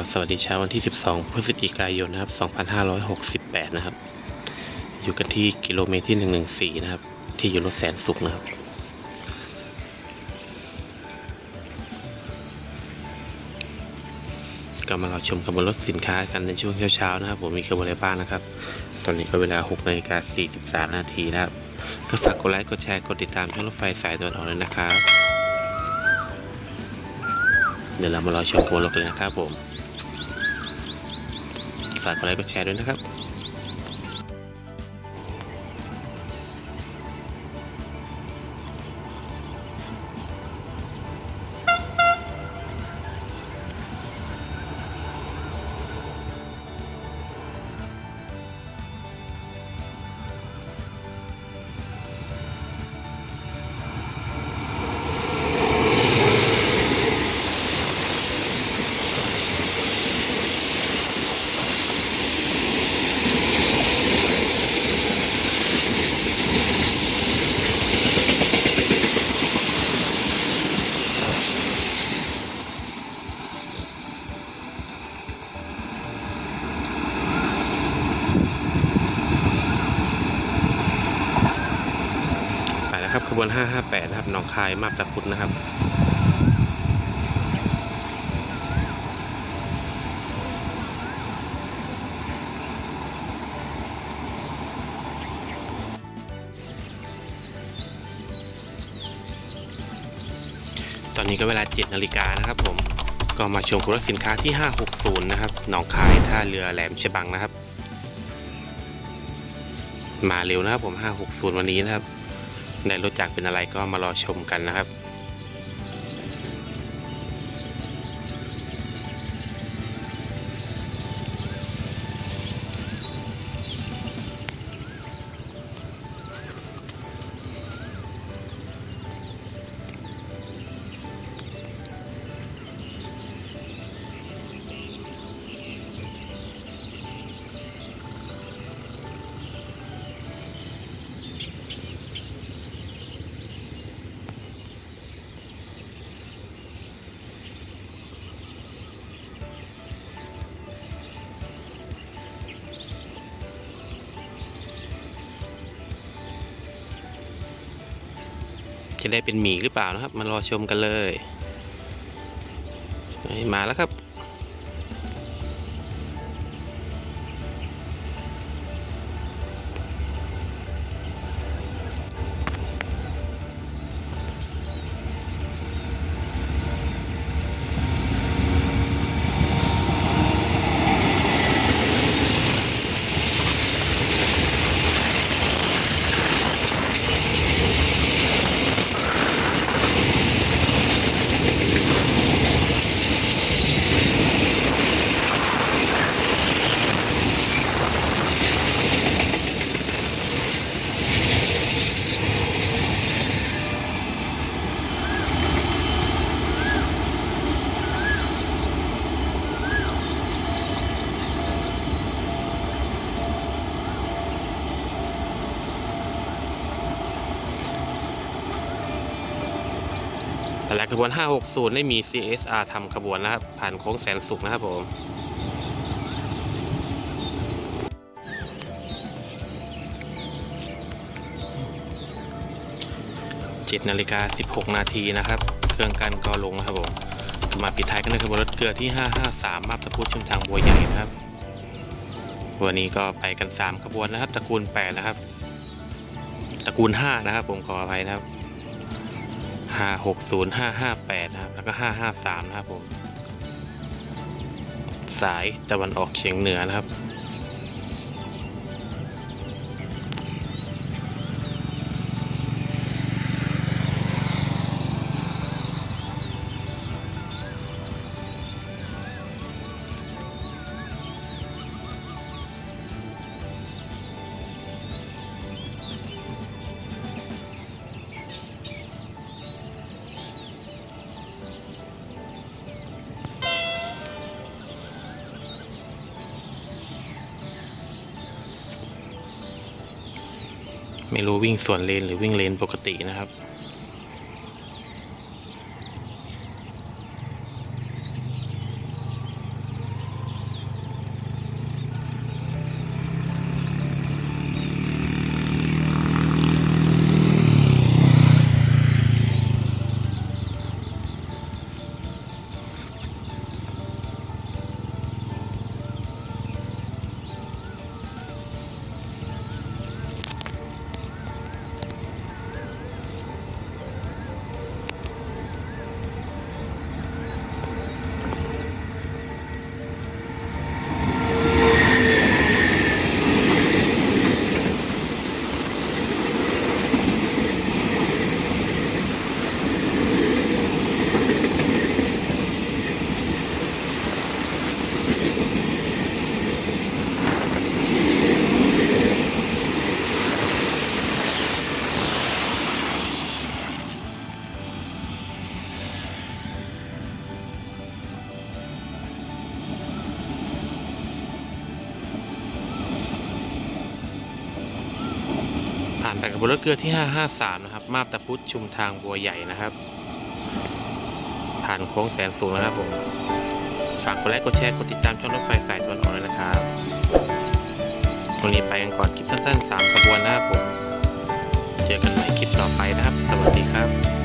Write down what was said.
็สวัสดีเช้าวันที่ 12 พฤศจิกายนนะครับ 2568 นะครับ อยู่กันที่กิโลเมตรที่ 114 นะครับ ที่อยู่รถแสนสุขนะครับ ก็มาเราชมขบวนรถสินค้ากันในช่วงเช้าๆนะครับ ผมมีขบวนอะไรบ้างนะครับ ตอนนี้ก็เวลา6นาฬิกา43 นาทีนะครับ ก็ฝากกดไลค์ กดแชร์ กดติดตามช่องรถไฟสายตะวันออกเลยนะครับเดี๋ยวเรามาเราชมขบวนรถกันนะครับผม ฝากกดไลค์กดแชร์ด้วยนะครับ วครับน558 นะครับหนองคายมาบตะพุดนะครับตอนนี้ก็เวลา 7 นาฬิกานะครับผม ก็มาชมคุณรถสินค้าที่ 560 นะครับ หนองคายท่าเรือแหลมฉบังนะครับ มาเร็วนะครับผม 560 วันนี้นะครับ ได้รถจักเป็นอะไรก็มารอชมกันนะครับ จะได้เป็นหมีหรือเปล่านะครับ มารอชมกันเลย มาแล้วครับ แตละขบวน 560 ได้มี CSR ทำขบวนนะครับ ผ่านโค้งแสนสุขนะครับผม7นาฬิกา16นาทีนะครับ เครื่องกันก็ลงนะครับผมมาปิดท้ายกันในขบวนรถเกลือที่ 553 มาบตะพุดชุมทางบัวใหญ่นะครับวันนี้ก็ไปกัน 3 ขบวนนะครับ ตระกูล 8 นะครับ ตระกูล 5 นะครับ ผมขออภัยนะครับ ห้าหกศูนย์ห้าห้าแปดนะครับ แล้วก็ห้าห้าสามนะครับผม สายตะวันออกเฉียงเหนือนะครับ ไม่รู้วิ่งสวนเลนหรือวิ่งเลนปกตินะครับานไปกับบนรถเกลือที่ 553 นะครับ มาบตาพุธชุมทางบัวใหญ่นะครับ ผ่านโค้งแสนสูงนะครับผม ฝากกดไลค์ กดแชร์ กดติดตามช่องรถไฟสายตะวันออกเลยนะครับ วันนี้ไปกันก่อนคลิปสั้นๆ3ขบวนนะครับผม เจอกันใหม่คลิปต่อไปนะครับ สวัสดีครับ